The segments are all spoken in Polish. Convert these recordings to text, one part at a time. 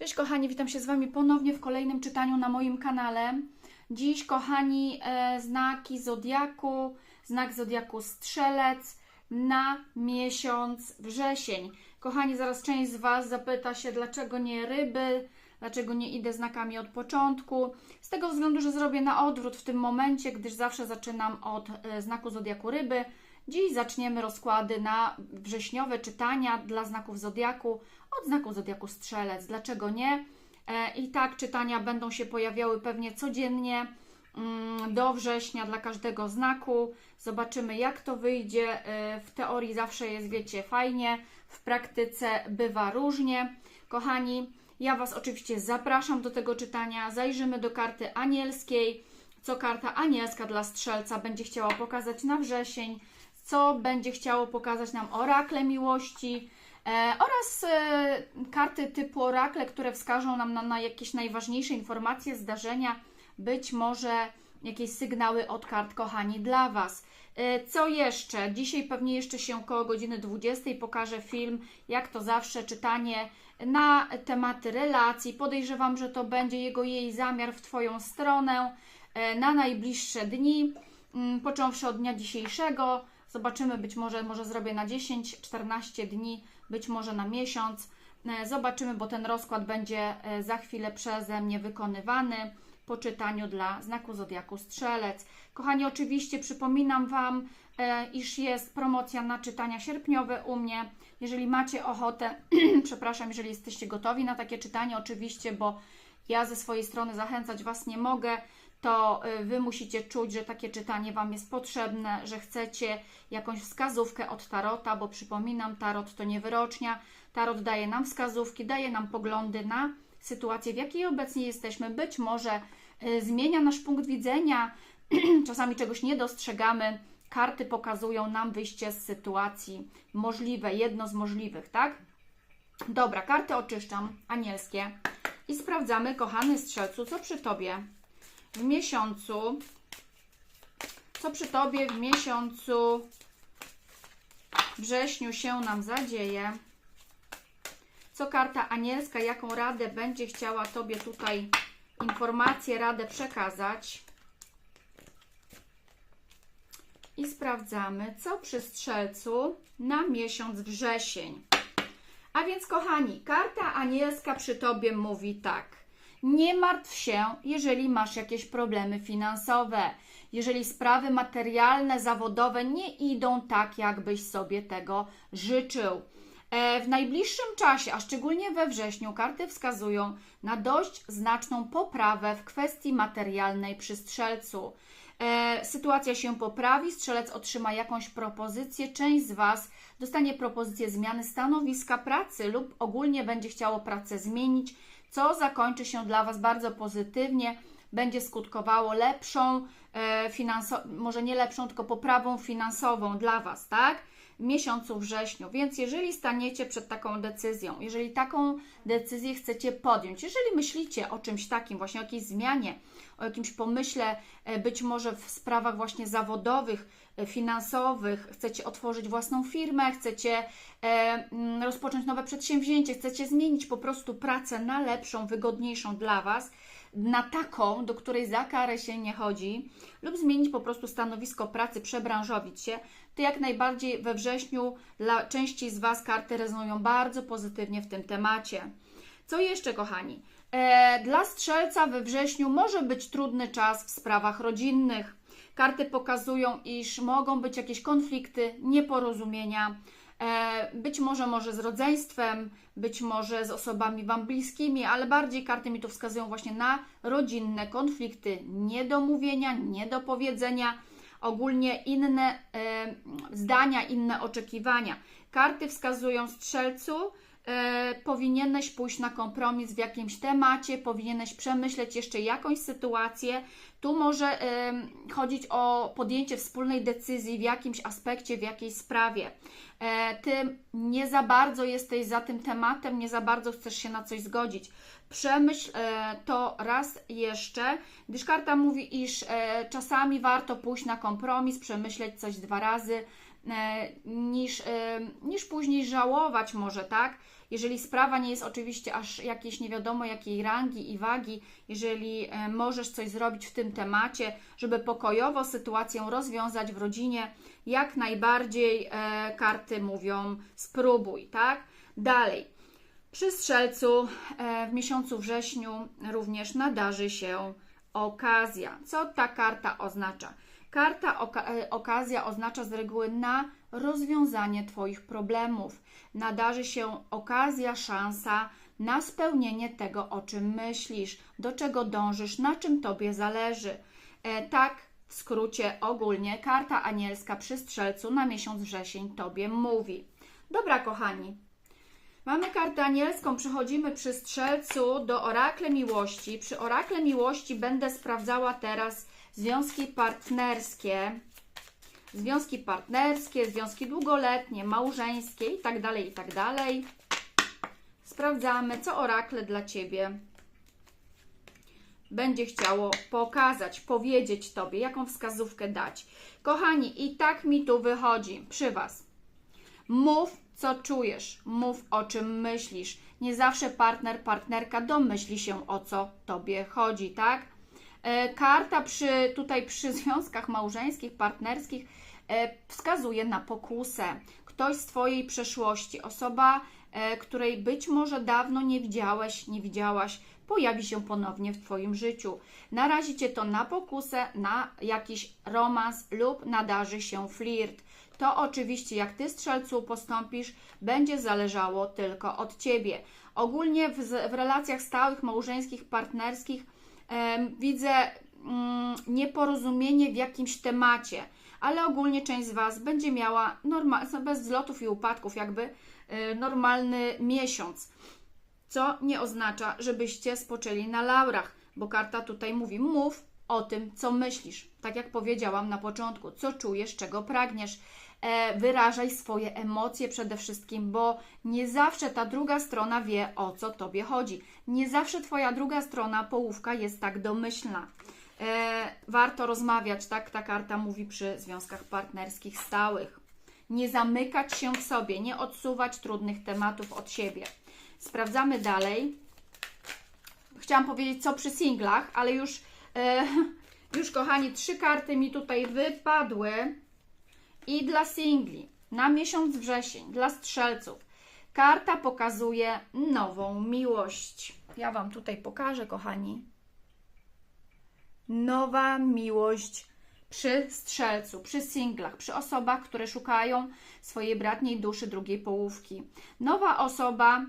Cześć kochani, witam się z Wami ponownie w kolejnym czytaniu na moim kanale. Dziś kochani e, znaki Zodiaku, znak Zodiaku Strzelec na miesiąc wrzesień. Kochani, zaraz część z Was zapyta się, dlaczego nie ryby, dlaczego nie idę znakami od początku. Z tego względu, że zrobię na odwrót w tym momencie, gdyż zawsze zaczynam od e, znaku Zodiaku Ryby. Dziś zaczniemy rozkłady na wrześniowe czytania dla znaków Zodiaku od znaku Zodiaku Strzelec. Dlaczego nie? E, I tak czytania będą się pojawiały pewnie codziennie mm, do września dla każdego znaku. Zobaczymy, jak to wyjdzie. E, W teorii zawsze jest, wiecie, fajnie, w praktyce bywa różnie. Kochani, ja Was oczywiście zapraszam do tego czytania. Zajrzymy do karty anielskiej. Co karta anielska dla strzelca będzie chciała pokazać na wrzesień, co będzie chciało pokazać nam orakle miłości e, oraz e, karty typu orakle, które wskażą nam na, na jakieś najważniejsze informacje, zdarzenia, być może jakieś sygnały od kart, kochani, dla Was. E, Co jeszcze? Dzisiaj pewnie jeszcze się koło godziny 20 pokażę film, jak to zawsze, czytanie na tematy relacji. Podejrzewam, że to będzie jego jej zamiar w Twoją stronę na najbliższe dni, mm, począwszy od dnia dzisiejszego. Zobaczymy, być może, może zrobię na 10-14 dni, być może na miesiąc. E, Zobaczymy, bo ten rozkład będzie e, za chwilę przeze mnie wykonywany po czytaniu dla znaku Zodiaku Strzelec. Kochani, oczywiście przypominam Wam, e, iż jest promocja na czytania sierpniowe u mnie. Jeżeli macie ochotę, przepraszam, jeżeli jesteście gotowi na takie czytanie, oczywiście, bo ja ze swojej strony zachęcać Was nie mogę, to y, Wy musicie czuć, że takie czytanie Wam jest potrzebne, że chcecie jakąś wskazówkę od Tarota, bo przypominam, Tarot to nie wyrocznia. Tarot daje nam wskazówki, daje nam poglądy na sytuację, w jakiej obecnie jesteśmy. Być może y, zmienia nasz punkt widzenia, czasami czegoś nie dostrzegamy. Karty pokazują nam wyjście z sytuacji możliwe, jedno z możliwych, tak? Dobra, karty oczyszczam, anielskie. I sprawdzamy, kochany strzelcu, co przy Tobie w miesiącu, co przy Tobie w miesiącu wrześniu się nam zadzieje. Co karta anielska, jaką radę będzie chciała Tobie tutaj informację, radę przekazać. I sprawdzamy, co przy strzelcu na miesiąc wrzesień. A więc, kochani, karta anielska przy Tobie mówi tak. Nie martw się, jeżeli masz jakieś problemy finansowe, jeżeli sprawy materialne, zawodowe nie idą tak, jakbyś sobie tego życzył. E, W najbliższym czasie, a szczególnie we wrześniu, karty wskazują na dość znaczną poprawę w kwestii materialnej przy strzelcu. E, sytuacja się poprawi, strzelec otrzyma jakąś propozycję, część z Was dostanie propozycję zmiany stanowiska pracy lub ogólnie będzie chciało pracę zmienić, co zakończy się dla Was bardzo pozytywnie, będzie skutkowało lepszą, e, finanso- może nie lepszą, tylko poprawą finansową dla Was, tak? W miesiącu wrześniu. Więc jeżeli staniecie przed taką decyzją, jeżeli taką decyzję chcecie podjąć, jeżeli myślicie o czymś takim, właśnie o jakiejś zmianie, o jakimś pomyśle, e, być może w sprawach właśnie zawodowych, finansowych, chcecie otworzyć własną firmę, chcecie e, mm, rozpocząć nowe przedsięwzięcie, chcecie zmienić po prostu pracę na lepszą, wygodniejszą dla Was, na taką, do której za karę się nie chodzi, lub zmienić po prostu stanowisko pracy, przebranżowić się, to jak najbardziej we wrześniu dla części z Was karty rezonują bardzo pozytywnie w tym temacie. Co jeszcze, kochani? E, dla strzelca we wrześniu może być trudny czas w sprawach rodzinnych. Karty pokazują, iż mogą być jakieś konflikty, nieporozumienia, e, być może może z rodzeństwem, być może z osobami Wam bliskimi, ale bardziej karty mi tu wskazują właśnie na rodzinne konflikty, niedomówienia, niedopowiedzenia, ogólnie inne e, zdania, inne oczekiwania. Karty wskazują strzelcu, e, powinieneś pójść na kompromis w jakimś temacie, powinieneś przemyśleć jeszcze jakąś sytuację. Tu może chodzić o podjęcie wspólnej decyzji w jakimś aspekcie, w jakiejś sprawie. E, ty nie za bardzo jesteś za tym tematem, nie za bardzo chcesz się na coś zgodzić. Przemyśl e, to raz jeszcze, gdyż karta mówi, iż e, czasami warto pójść na kompromis, przemyśleć coś dwa razy, niż, e, niż później żałować może, tak? Jeżeli sprawa nie jest oczywiście aż jakiejś nie wiadomo jakiej rangi i wagi, jeżeli e, możesz coś zrobić w tym temacie, żeby pokojowo sytuację rozwiązać w rodzinie, jak najbardziej e, karty mówią spróbuj, tak? Dalej. Przy strzelcu e, w miesiącu wrześniu również nadarzy się okazja. Co ta karta oznacza? Karta oka e, okazja oznacza z reguły na rozwiązanie Twoich problemów. Nadarzy się okazja, szansa na spełnienie tego, o czym myślisz, do czego dążysz, na czym Tobie zależy. E, tak w skrócie ogólnie karta anielska przy strzelcu na miesiąc wrzesień Tobie mówi. Dobra, kochani, Mamy kartę anielską, przechodzimy przy strzelcu do orakle miłości. Przy orakle miłości będę sprawdzała teraz związki partnerskie, związki partnerskie, związki długoletnie, małżeńskie i tak dalej, i tak dalej. Sprawdzamy, co orakle dla Ciebie będzie chciało pokazać, powiedzieć Tobie, jaką wskazówkę dać. Kochani, i tak mi tu wychodzi przy Was. Mów, co czujesz, mów, o czym myślisz. Nie zawsze partner, partnerka domyśli się, o co Tobie chodzi, tak? E, Karta przy, tutaj przy związkach małżeńskich, partnerskich e, wskazuje na pokusę. Ktoś z Twojej przeszłości, osoba, e, której być może dawno nie widziałeś, nie widziałaś, pojawi się ponownie w Twoim życiu. Narazi Cię to na pokusę, na jakiś romans lub nadarzy się flirt. To oczywiście, jak Ty, strzelcu, postąpisz, będzie zależało tylko od Ciebie. Ogólnie w, w relacjach stałych, małżeńskich, partnerskich widzę mm, nieporozumienie w jakimś temacie, ale ogólnie część z Was będzie miała norma- bez wzlotów i upadków, jakby y, normalny miesiąc co nie oznacza, żebyście spoczęli na laurach, bo karta tutaj mówi: mów o tym, co myślisz. Tak jak powiedziałam na początku, co czujesz, czego pragniesz. E, wyrażaj swoje emocje przede wszystkim, bo nie zawsze ta druga strona wie, o co tobie chodzi. Nie zawsze twoja druga strona, połówka, jest tak domyślna. E, warto rozmawiać, tak ta karta mówi przy związkach partnerskich stałych. Nie zamykać się w sobie, nie odsuwać trudnych tematów od siebie. Sprawdzamy dalej. Chciałam powiedzieć, co przy singlach, ale już, e, już kochani, trzy karty mi tutaj wypadły. I dla singli na miesiąc wrzesień, dla strzelców, karta pokazuje nową miłość. Ja Wam tutaj pokażę, kochani. Nowa miłość przy strzelcu, przy singlach, przy osobach, które szukają swojej bratniej duszy drugiej połówki. Nowa osoba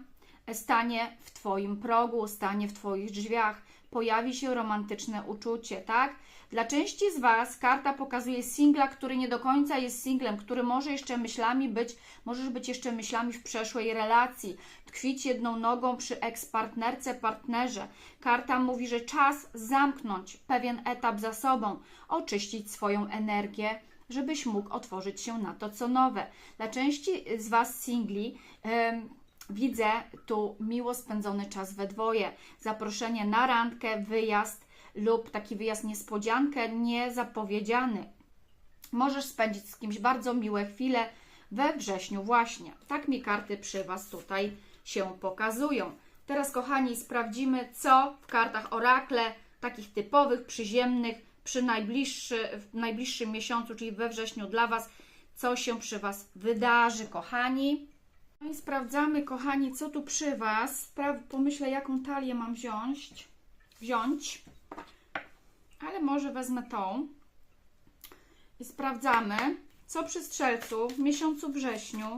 stanie w Twoim progu, stanie w Twoich drzwiach, pojawi się romantyczne uczucie, tak? Dla części z Was karta pokazuje singla, który nie do końca jest singlem, który może jeszcze myślami być, możesz być jeszcze myślami w przeszłej relacji, tkwić jedną nogą przy ekspartnerce, partnerze. Karta mówi, że czas zamknąć pewien etap za sobą, oczyścić swoją energię, żebyś mógł otworzyć się na to, co nowe. Dla części z Was singli, widzę tu miło spędzony czas we dwoje, zaproszenie na randkę, wyjazd lub taki wyjazd niespodziankę, niezapowiedziany. Możesz spędzić z kimś bardzo miłe chwile we wrześniu właśnie. Tak mi karty przy Was tutaj się pokazują. Teraz, kochani, sprawdzimy, co w kartach orakle, takich typowych, przyziemnych, przy najbliższy, w najbliższym miesiącu, czyli we wrześniu dla Was, co się przy Was wydarzy, kochani. No i sprawdzamy, kochani, co tu przy Was. Pomyślę, jaką talię mam wziąć. Wziąć. Ale może wezmę tą. I sprawdzamy, co przy strzelcu w miesiącu wrześniu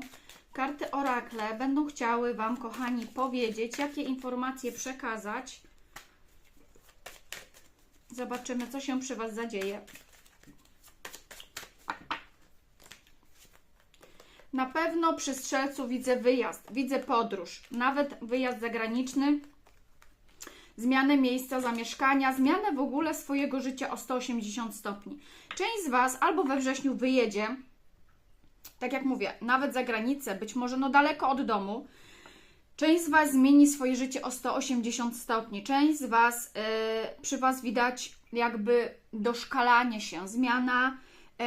karty orakle będą chciały Wam, kochani, powiedzieć, jakie informacje przekazać. Zobaczymy, co się przy Was zadzieje. Na pewno przy strzelcu widzę wyjazd, widzę podróż, nawet wyjazd zagraniczny, zmianę miejsca zamieszkania, zmianę w ogóle swojego życia o 180 stopni. Część z Was albo we wrześniu wyjedzie, tak jak mówię, nawet za granicę, być może no daleko od domu. Część z Was zmieni swoje życie o 180 stopni. Część z Was, yy, przy Was widać jakby doszkalanie się, zmiana yy,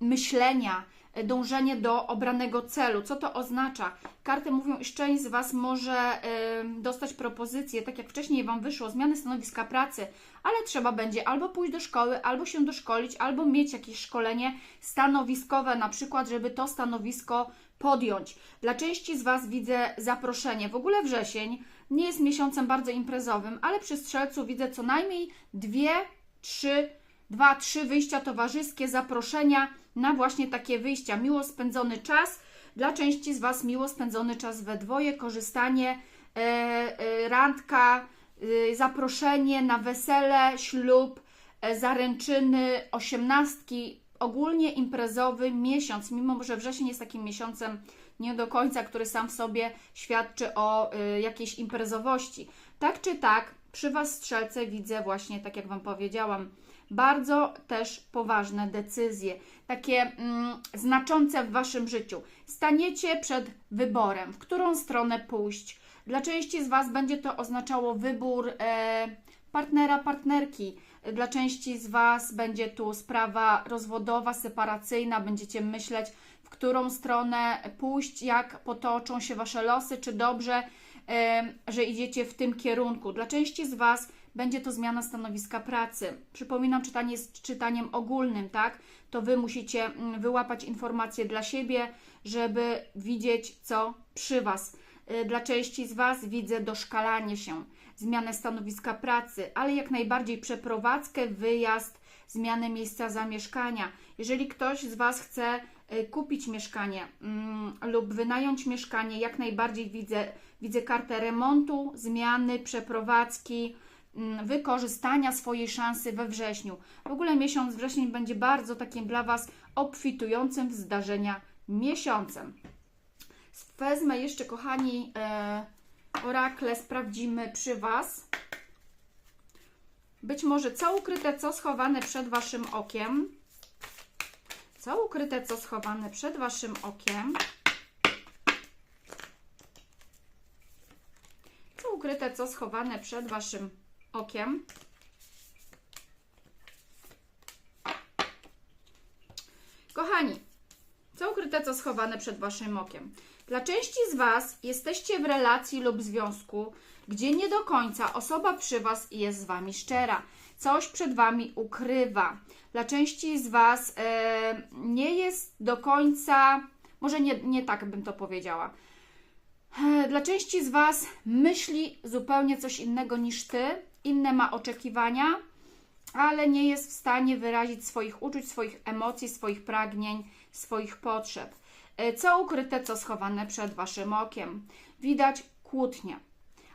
myślenia, dążenie do obranego celu. Co to oznacza? Karty mówią, iż część z Was może dostać propozycję, tak jak wcześniej Wam wyszło, zmiany stanowiska pracy, ale trzeba będzie albo pójść do szkoły, albo się doszkolić, albo mieć jakieś szkolenie stanowiskowe, na przykład, żeby to stanowisko podjąć. Dla części z Was widzę zaproszenie. W ogóle wrzesień nie jest miesiącem bardzo imprezowym, ale przy strzelcu widzę co najmniej dwie, trzy, dwa, trzy wyjścia towarzyskie, zaproszenia na właśnie takie wyjścia. Miło spędzony czas. Dla części z Was miło spędzony czas we dwoje, korzystanie, e, e, randka, e, zaproszenie na wesele, ślub, e, zaręczyny, osiemnastki, ogólnie imprezowy miesiąc, mimo że wrzesień jest takim miesiącem nie do końca, który sam w sobie świadczy o y, jakiejś imprezowości. Tak czy tak, przy Was strzelce widzę właśnie, tak jak Wam powiedziałam, bardzo też poważne decyzje, takie mm, znaczące w Waszym życiu. Staniecie przed wyborem, w którą stronę pójść. Dla części z Was będzie to oznaczało wybór e, partnera, partnerki. Dla części z Was będzie tu sprawa rozwodowa, separacyjna, będziecie myśleć, w którą stronę pójść, jak potoczą się Wasze losy, czy dobrze, że idziecie w tym kierunku. Dla części z Was będzie to zmiana stanowiska pracy. Przypominam, czytanie jest czytaniem ogólnym, tak? To Wy musicie mm, wyłapać informacje dla siebie, żeby widzieć, co przy Was. E, Dla części z Was widzę doszkalanie się, zmianę stanowiska pracy, ale jak najbardziej przeprowadzkę, wyjazd, zmianę miejsca zamieszkania. Jeżeli ktoś z Was chce kupić mieszkanie mm, lub wynająć mieszkanie, jak najbardziej widzę, widzę kartę remontu, zmiany, przeprowadzki, mm, wykorzystania swojej szansy we wrześniu. W ogóle miesiąc wrzesień będzie bardzo takim dla Was obfitującym w zdarzenia miesiącem. Wezmę jeszcze, kochani, e, orakle, sprawdzimy przy Was. Być może co ukryte, co schowane przed Waszym okiem. Co ukryte, co schowane przed Waszym okiem. Co ukryte, co schowane przed Waszym okiem. Kochani, co ukryte, co schowane przed Waszym okiem. Dla części z Was jesteście w relacji lub związku, gdzie nie do końca osoba przy Was jest z Wami szczera. Coś przed Wami ukrywa. Dla części z Was e, nie jest do końca, może nie, nie tak bym to powiedziała. E, Dla części z Was myśli zupełnie coś innego niż Ty, inne ma oczekiwania, ale nie jest w stanie wyrazić swoich uczuć, swoich emocji, swoich pragnień, swoich potrzeb. E, Co ukryte, co schowane przed Waszym okiem. Widać kłótnię,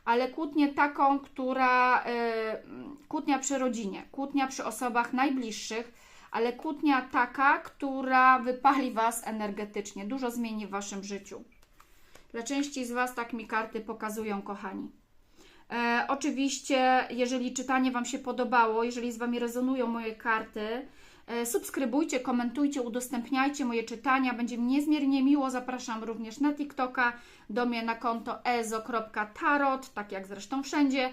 ale kłótnię taką, która. e, Kłótnia przy rodzinie, kłótnia przy osobach najbliższych, ale kłótnia taka, która wypali Was energetycznie, dużo zmieni w Waszym życiu. Dla części z Was tak mi karty pokazują, kochani. E, oczywiście, jeżeli czytanie Wam się podobało, jeżeli z Wami rezonują moje karty, subskrybujcie, komentujcie, udostępniajcie moje czytania. Będzie mi niezmiernie miło. Zapraszam również na TikToka, do mnie na konto ezo.tarot, tak jak zresztą wszędzie.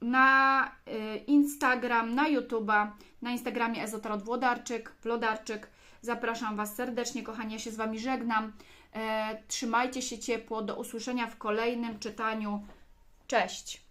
Na y, Instagram, na YouTube'a, na Instagramie Ezotarot Włodarczyk, Wlodarczyk. Zapraszam Was serdecznie, kochani, ja się z Wami żegnam. E, trzymajcie się ciepło, do usłyszenia w kolejnym czytaniu. Cześć!